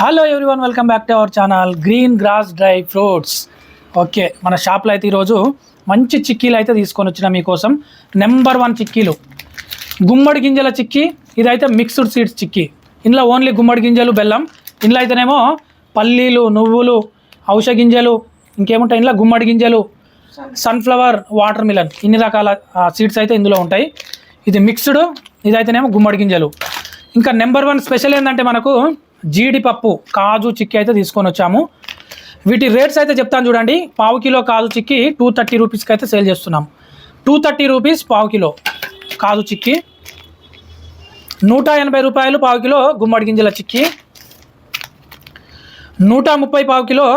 Hello everyone welcome back to our channel green grass dry fruits okay మన షాప్లో అయితే ఈరోజు మంచి చిక్కీలు అయితే తీసుకొని వచ్చిన మీకోసం నెంబర్ వన్ చిక్కీలు. గుమ్మడి గింజల చిక్కీ ఇదైతే మిక్స్డ్ సీడ్స్ చిక్కీ. ఇందులో ఓన్లీ గుమ్మడి గింజలు బెల్లం. ఇందులో అయితేనేమో పల్లీలు నువ్వులు ఔష గింజలు ఇంకేముంటాయి ఇందులో? గుమ్మడి గింజలు సన్ఫ్లవర్ వాటర్ మిలన్ ఇన్ని రకాల సీడ్స్ అయితే ఇందులో ఉంటాయి. ఇది మిక్స్డ్ ఇదైతేనేమో గుమ్మడి గింజలు. ఇంకా నెంబర్ వన్ స్పెషల్ ఏంటంటే మనకు జీడిపప్పు కాజు చిక్కీ అయితే తీసుకొని వచ్చాము. వీటి రేట్స్ అయితే చెప్తాను చూడండి. పావు kilo kaju chikki two thirty రూపీస్కి అయితే సేల్ చేస్తున్నాం. టూ థర్టీ రూపీస్ పావు కిలో కాజు చిక్కీ. నూట ఎనభై రూపాయలు పావు కిలో గుమ్మడి గింజల చిక్కీ. నూట ముప్పై పావు కిలో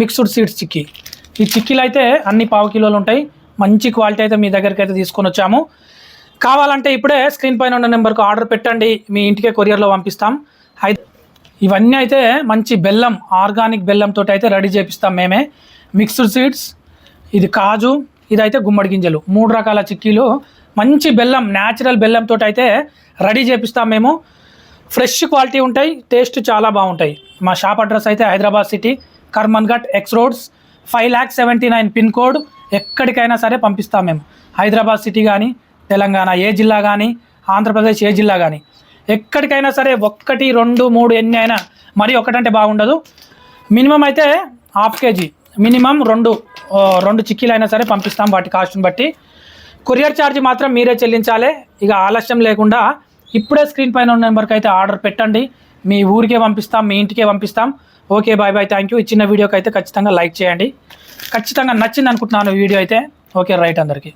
మిక్స్డ్ సీడ్స్ చిక్కీ. ఈ చిక్కీలు అయితే అన్ని పావు కిలోలు ఉంటాయి. మంచి క్వాలిటీ అయితే మీ దగ్గరికి అయితే తీసుకొని వచ్చాము. కావాలంటే ఇప్పుడే స్క్రీన్ పైన ఉన్న నెంబర్కు ఆర్డర్ పెట్టండి. మీ ఇంటికే కొరియర్లో పంపిస్తాం. అయితే ఇవన్నీ అయితే మంచి బెల్లం ఆర్గానిక్ బెల్లంతో అయితే రెడీ చేపిస్తాం మేమే. మిక్స్డ్ సీడ్స్ ఇది కాజు ఇదైతే గుమ్మడి గింజలు. మూడు రకాల చిక్కీలు మంచి బెల్లం న్యాచురల్ బెల్లంతో అయితే రెడీ చేపిస్తాం మేము. ఫ్రెష్ క్వాలిటీ ఉంటాయి టేస్ట్ చాలా బాగుంటాయి. మా షాప్ అడ్రస్ అయితే Hyderabad city Karman Ghat X roads five lakh seventy nine pin code ఎక్కడికైనా సరే పంపిస్తాం మేము. హైదరాబాద్ సిటీ కానీ తెలంగాణ ఏ జిల్లా కానీ ఆంధ్రప్రదేశ్ ఏ జిల్లా కానీ ఎక్కడికైనా సరే ఒక్కటి రెండు మూడు ఎన్ని అయినా మరి ఒకటంటే బాగుండదు. మినిమం అయితే హాఫ్ కేజీ మినిమం రెండు రెండు చిక్కీలు అయినా సరే పంపిస్తాం వాటి కాస్ట్ని బట్టి. కొరియర్ ఛార్జ్ మాత్రం మీరే చెల్లించాలి. ఇక ఆలస్యం లేకుండా ఇప్పుడే స్క్రీన్ పైన ఉన్న నెంబర్కి అయితే ఆర్డర్ పెట్టండి. మీ ఊరికే పంపిస్తాం మీ ఇంటికే పంపిస్తాం. Okay bye bye thank you ఇచ్చిన వీడియోకి అయితే ఖచ్చితంగా లైక్ చేయండి. ఖచ్చితంగా నచ్చింది అనుకుంటున్నాను వీడియో అయితే. ఓకే రైట్ అందరికీ.